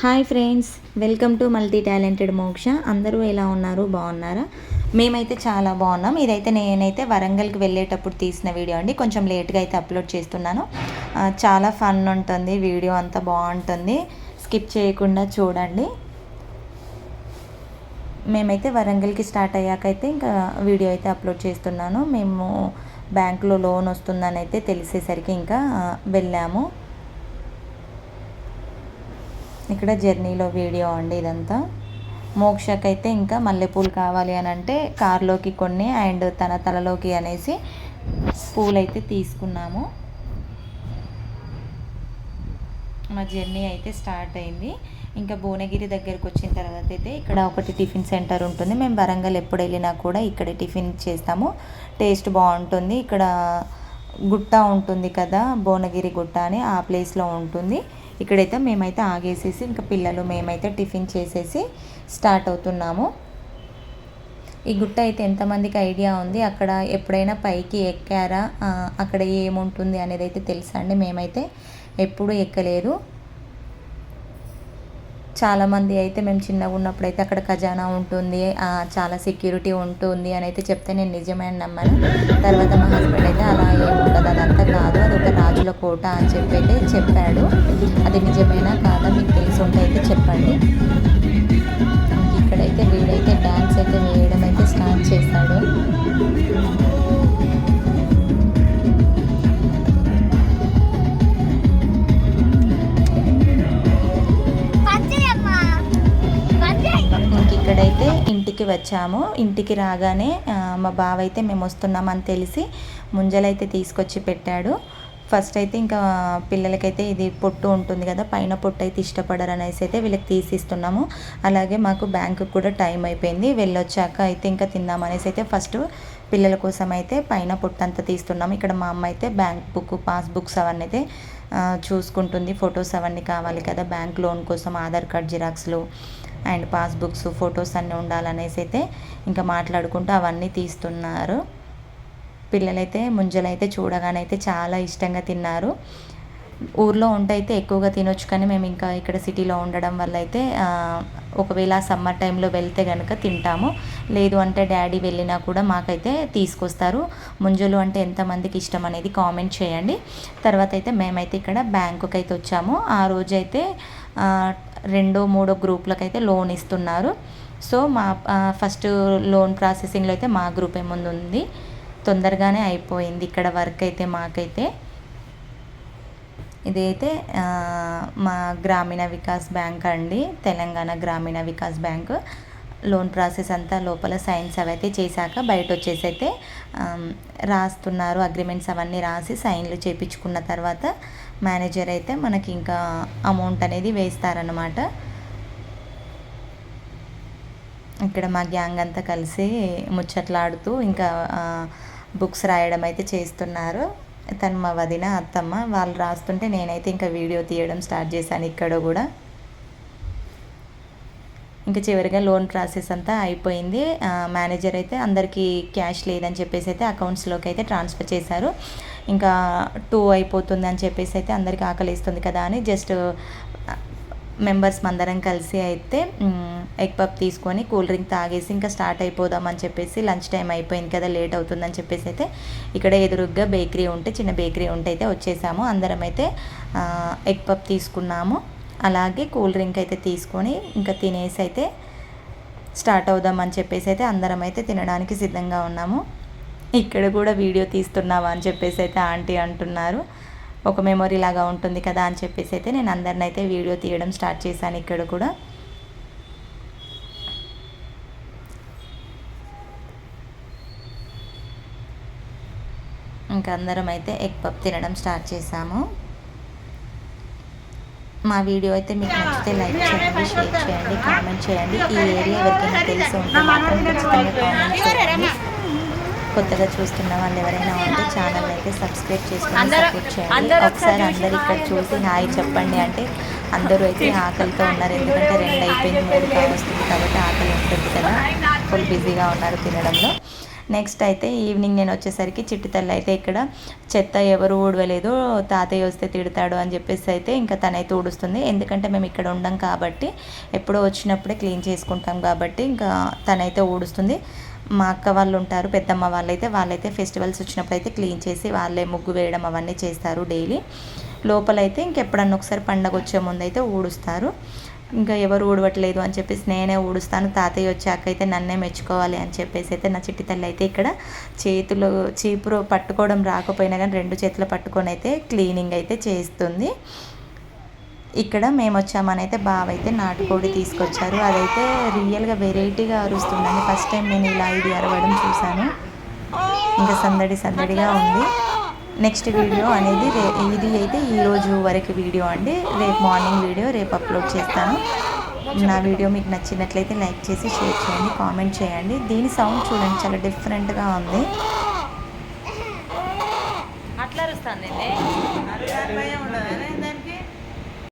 Hi friends welcome to multi talented Moksha. అందరూ ఎలా ఉన్నారు? బాగున్నారా? మేమైతే చాలా బాగున్నాం. ఇదైతే నేనైతే వరంగల్కి వెళ్ళేటప్పుడు తీసిన వీడియో అండి. కొంచెం లేట్గా అయితే అప్లోడ్ చేస్తున్నాను. చాలా ఫన్ ఉంటుంది. వీడియో అంతా బాగుంటుంది. స్కిప్ చేయకుండా చూడండి. మేమైతే వరంగల్కి స్టార్ట్ అయ్యాకైతే ఇంకా వీడియో అయితే అప్లోడ్ చేస్తున్నాను. మేము బ్యాంకులో లోన్ వస్తుందని అయితే తెలిసేసరికి ఇంకా వెళ్ళాము. ఇక్కడ జర్నీలో వీడియో అండి ఇదంతా. మోక్షకైతే ఇంకా మల్లెపూలు కావాలి అని అంటే కార్లోకి కొన్ని అండ్ తన తలలోకి అనేసి పూలైతే తీసుకున్నాము. మా జర్నీ అయితే స్టార్ట్ అయింది. ఇంకా భువనగిరి దగ్గరకు వచ్చిన తర్వాత అయితే ఇక్కడ ఒకటి టిఫిన్ సెంటర్ ఉంటుంది. మేము వరంగల్ ఎప్పుడు వెళ్ళినా కూడా ఇక్కడ టిఫిన్ చేస్తాము. టేస్ట్ బాగుంటుంది. ఇక్కడ గుట్ట ఉంటుంది కదా భువనగిరి గుట్ట అని ఆ ప్లేస్లో ఉంటుంది. ఇక్కడైతే మేమైతే ఆగేసేసి ఇంకా పిల్లలు మేమైతే టిఫిన్ చేసేసి స్టార్ట్ అవుతున్నాము. ఈ గుట్ట అయితే ఎంతమందికి ఐడియా ఉంది? అక్కడ ఎప్పుడైనా పైకి ఎక్కారా? అక్కడ ఏముంటుంది అనేది అయితే తెలుసా అండి? మేమైతే ఎప్పుడూ ఎక్కలేదు. చాలామంది అయితే మేము చిన్నగా ఉన్నప్పుడు అయితే అక్కడ ఖజానా ఉంటుంది చాలా సెక్యూరిటీ ఉంటుంది అని అయితే చెప్తే నేను నిజమే నమ్మను. నమ్మాను తర్వాత మా హస్బెండ్ అయితే అలా ఏమి అదంతా కాదు అది ఒక రాజుల కోట అని చెప్పి అయితే చెప్పాడు. అది నిజమేనా కాదా మీకు తెలిసి ఉంటే అయితే చెప్పండి. ఇక్కడైతే వీడైతే డ్యాన్స్ అయితే వేయడం అయితే స్టార్ట్ చేశాడు ఇంటికి వచ్చాము. ఇంటికి రాగానే మా బావ అయితే మేము వస్తున్నామని తెలిసి ముంజలైతే తీసుకొచ్చి పెట్టాడు. ఫస్ట్ అయితే ఇంకా పిల్లలకైతే ఇది పొట్టు ఉంటుంది కదా పైన పొట్టు అయితే ఇష్టపడరు అనేసి అయితే వీళ్ళకి తీసిస్తున్నాము. అలాగే మాకు బ్యాంకుకి కూడా టైం అయిపోయింది. వెళ్ళొచ్చాక అయితే ఇంకా తిందామనేసి అయితే ఫస్ట్ పిల్లల కోసం అయితే పైన పొట్టు అంతా తీస్తున్నాము. ఇక్కడ మా అమ్మ అయితే బ్యాంక్ బుక్ పాస్ బుక్స్ అవన్నీ అయితే చూసుకుంటుంది. ఫొటోస్ అవన్నీ కావాలి కదా బ్యాంక్ లోన్ కోసం ఆధార్ కార్డ్ జిరాక్స్లు అండ్ పాస్బుక్స్ ఫొటోస్ అన్నీ ఉండాలనేసి అయితే ఇంకా మాట్లాడుకుంటూ అవన్నీ తీస్తున్నారు. పిల్లలైతే ముంజలైతే చూడగానే అయితే చాలా ఇష్టంగా తిన్నారు. ఊర్లో ఉంటే అయితే ఎక్కువగా తినొచ్చు కానీ మేము ఇంకా ఇక్కడ సిటీలో ఉండడం వల్ల అయితే ఒకవేళ సమ్మర్ టైంలో వెళ్తే కనుక తింటాము. లేదు అంటే డాడీ వెళ్ళినా కూడా మాకైతే తీసుకొస్తారు. ముంజలు అంటే ఎంతమందికి ఇష్టం అనేది కామెంట్ చేయండి. తర్వాత అయితే మేమైతే ఇక్కడ బ్యాంకుకి అయితే వచ్చాము. ఆ రోజైతే రెండో మూడో గ్రూపులకైతే లోన్ ఇస్తున్నారు. సో మా ఫస్ట్ లోన్ ప్రాసెసింగ్లో అయితే మా గ్రూపే ముందు ఉంది తొందరగానే అయిపోయింది. ఇక్కడ వర్క్ అయితే మాకైతే. ఇదైతే మా గ్రామీణ వికాస్ బ్యాంక్ అండి. తెలంగాణ గ్రామీణ వికాస్ బ్యాంక్. లోన్ ప్రాసెస్ అంతా లోపల సైన్స్ అవి అయితే చేశాక బయట వచ్చేసి అయితే రాస్తున్నారు. అగ్రిమెంట్స్ అవన్నీ రాసి సైన్లు చేపించుకున్న తర్వాత మేనేజర్ అయితే మనకి ఇంకా అమౌంట్ అనేది వేస్తారనమాట ఇక్కడ మా గ్యాంగ్ అంతా కలిసి ముచ్చట్లాడుతూ ఇంకా బుక్స్ రాయడం అయితే చేస్తున్నారు. తను మా వదిన అత్తమ్మ వాళ్ళు రాస్తుంటే నేనైతే ఇంకా వీడియో తీయడం స్టార్ట్ చేశాను ఇక్కడ కూడా. ఇంకా చివరిగా లోన్ ప్రాసెస్ అంతా అయిపోయింది. మేనేజర్ అయితే అందరికీ క్యాష్ లేదని చెప్పేసి అయితే అకౌంట్స్లోకి అయితే ట్రాన్స్ఫర్ చేశారు. ఇంకా టూ అయిపోతుంది అని చెప్పేసి అయితే అందరికీ ఆకలిస్తుంది కదా అని జస్ట్ మెంబర్స్ అందరం కలిసి అయితే ఎగ్ పప్ తీసుకొని కూల్ డ్రింక్ తాగేసి ఇంకా స్టార్ట్ అయిపోదామని చెప్పేసి లంచ్ టైం అయిపోయింది కదా లేట్ అవుతుందని చెప్పేసి అయితే ఇక్కడ ఎదురుగ్గా బేకరీ ఉంటే చిన్న బేకరీ ఉంటే అయితే వచ్చేసాము. అందరం అయితే ఎగ్ పప్ తీసుకున్నాము. అలాగే కూల్ డ్రింక్ అయితే తీసుకొని ఇంకా తినేసి అయితే స్టార్ట్ అవుదామని చెప్పేసి అయితే అందరం అయితే తినడానికి సిద్ధంగా ఉన్నాము. ఇక్కడ కూడా వీడియో తీస్తున్నావా అని చెప్పేసి అయితే ఆంటీ అంటున్నారు. ఒక మెమొరీ లాగా ఉంటుంది కదా అని చెప్పేసి అయితే నేను అందరిని అయితే వీడియో తీయడం స్టార్ట్ చేశాను ఇక్కడ కూడా. ఇంకా అందరం అయితే ఎగ్ పప్ తినడం స్టార్ట్ చేశాము. మా వీడియో అయితే మీకు నచ్చితే లైక్ చేయండి షేర్ చేయండి కామెంట్ చేయండి. ఈ ఏరియా ఎవరికైనా తెలిసి ఉంటే మాత్రం ఖచ్చితంగా కామెంట్ చేయండి. కొత్తగా చూస్తున్న వాళ్ళు ఎవరైనా ఉంటే ఛానల్ అయితే సబ్స్క్రైబ్ చేసుకొని సపోర్ట్ చేయండి. ఒకసారి అందరు ఇక్కడ చూసి హాయ్ చెప్పండి అంటే అందరూ అయితే ఆకలితో ఉన్నారు. ఎందుకంటే రెండు అయిపోయింది మూడు కావస్తుంది కాబట్టి ఆకలి ఉంటుంది కదా. ఫుల్ బిజీగా ఉన్నారు తినడంలో. నెక్స్ట్ అయితే ఈవినింగ్ నేను వచ్చేసరికి చిట్టి తల్లి అయితే ఇక్కడ చెత్త ఎవరు ఊడవలేదు తాతయ్య వస్తే తిడతాడు అని చెప్పేసి అయితే ఇంకా తనైతే ఊడుస్తుంది. ఎందుకంటే మేము ఇక్కడ ఉండం కాబట్టి ఎప్పుడో వచ్చినప్పుడే క్లీన్ చేసుకుంటాం కాబట్టి ఇంకా తనైతే ఊడుస్తుంది. మా అక్క వాళ్ళు ఉంటారు పెద్దమ్మ వాళ్ళైతే వాళ్ళైతే ఫెస్టివల్స్ వచ్చినప్పుడు అయితే క్లీన్ చేసి వాళ్ళే ముగ్గు వేయడం అవన్నీ చేస్తారు డైలీ. లోపలైతే ఇంకెప్పుడన్నా ఒకసారి పండగ వచ్చే ముందు అయితే ఊడుస్తారు. ఇంకా ఎవరు ఊడవట్లేదు అని చెప్పేసి నేనే ఊడుస్తాను తాతయ్య వచ్చాక అయితే నన్నే మెచ్చుకోవాలి అని చెప్పేసి అయితే నా చిట్టి తల్లి అయితే ఇక్కడ చేతులు చీపురు పట్టుకోవడం రాకపోయినా కానీ రెండు చేతులు పట్టుకొని అయితే క్లీనింగ్ అయితే చేస్తుంది. ఇక్కడ మేము వచ్చామని అయితే బావ అయితే నాటుకోడి తీసుకొచ్చారు. అదైతే రియల్గా వెరైటీగా అరుస్తుందని ఫస్ట్ టైం నేను ఇలా ఇది అరవడం చూశాను. ఇంకా సందడి సందడిగా ఉంది. నెక్స్ట్ వీడియో అనేది రే ఇది అయితే ఈ రోజు వరకు వీడియో అండి. రేపు మార్నింగ్ వీడియో రేపు అప్లోడ్ చేస్తాను. నా వీడియో మీకు నచ్చినట్లయితే లైక్ చేసి షేర్ చేయండి కామెంట్ చేయండి. దీని సౌండ్ చూడండి చాలా డిఫరెంట్గా ఉంది. అట్లా అరుస్తుంది